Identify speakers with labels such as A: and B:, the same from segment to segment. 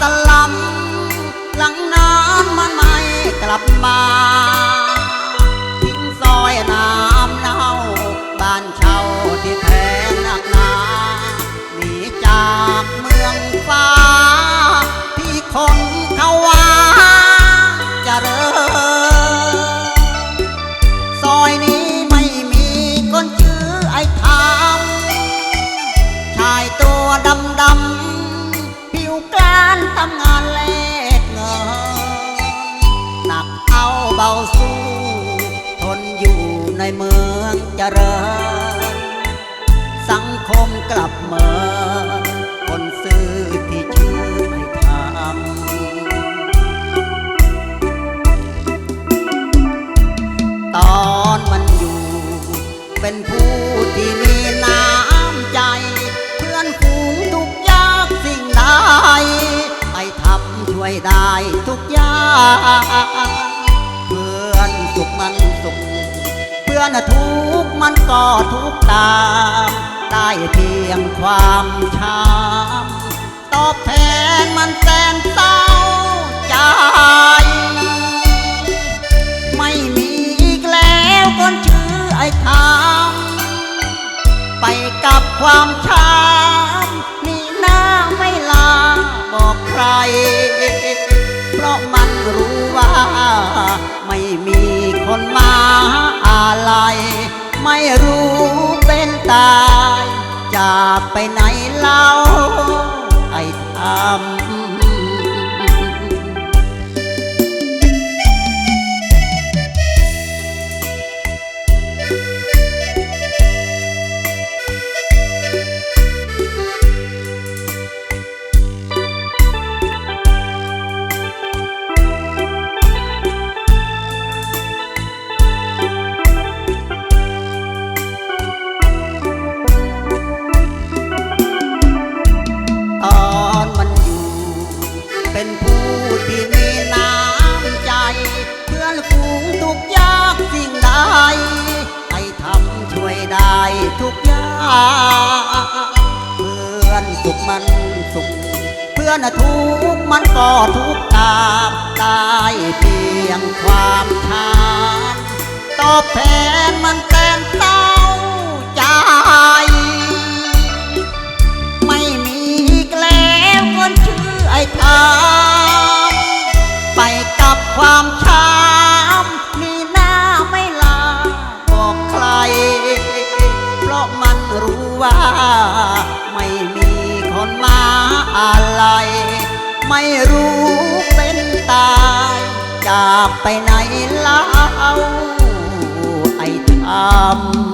A: ตะลำหลังน้ำมาใหม่กลับมา ริญ สังคมกลับเมินคนซื่อที่ชื่อไม่ทำตอนมันอยู่ เป็นผู้ที่มีน้ำใจ เพื่อนฝูงทุกยากสิ่งใดไปทำช่วยได้ทุกอย่างเพื่อนสุขมันสุข อน ทุกมันก็ทุกตามได้เพียงความช้ำตอบแทนมันแสนเศร้าใจ ไม่มีอีกแล้วคนชื่อไอ้ทำไปกับความช้ำนี่หน้าไม่ลาบอกใคร เพราะมันรู้ว่าไม่มี อะไรไม่รู้เป็นตายจากไปไหนเล่าไอ้ทำ ช่วยได้ทุกอย่างเพื่อนสุขมันสุข เพื่อนทุกมันก็ทุกตามได้เพียงความช้ำตอบแทนมันแตนเต้าจ้า ไม่มีคนมาอะไร ไม่รู้เป็นตายจากไปไหนเล่าไอ้ทำ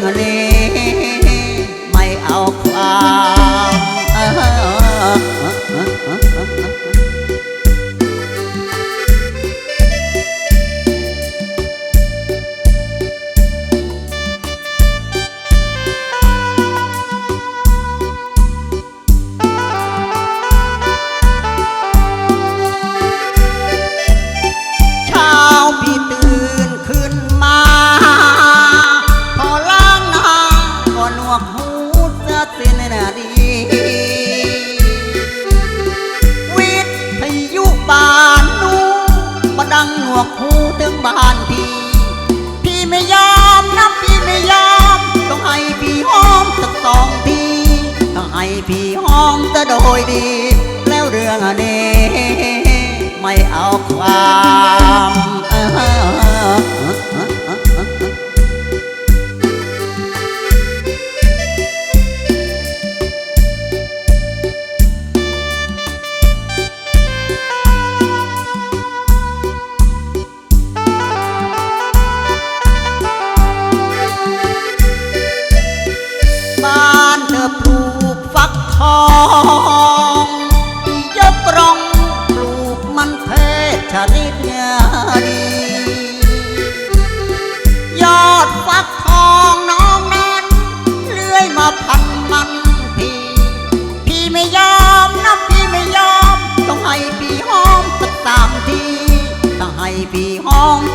A: แสินนาดีวิทยุบานนูประดังหนวกหูถึงบ้านพี่พี่ไม่ยอมนะพี่ไม่ยอมต้องให้พี่หอมสักสองทีต้องให้พี่หอมจะโดยดี แล้วเรื่องอันี้ไม่เอาความ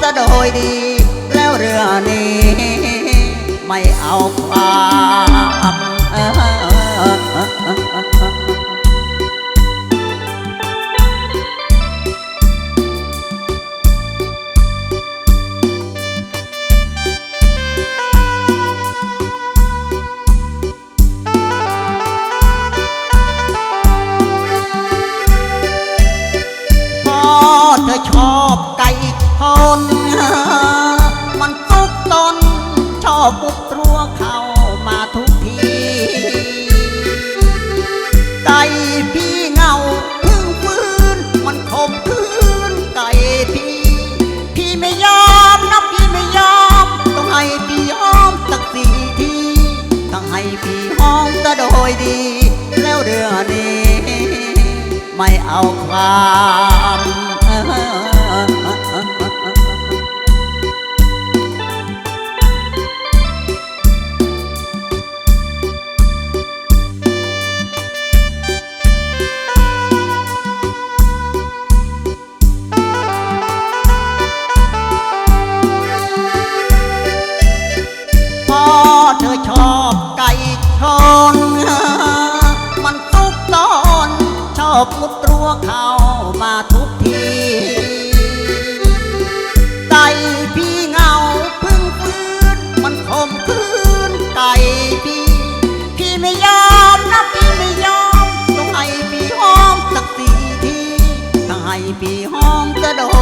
A: ซะโดยดี แล้วเรือนี้ ไม่เอาความ ปุบตัวเข้ามาทุกทีไก่พี่เงาพึ่งพื้นมันขบพื้นไก่พี่ พี่ไม่ยอมนะพี่ไม่ยอม ต้องให้พี่ยอมสักสี่ทีต้องให้พี่ห้องจะโดยดี แล้วเรื่องนี้ ไม่เอาความ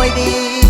A: ยดี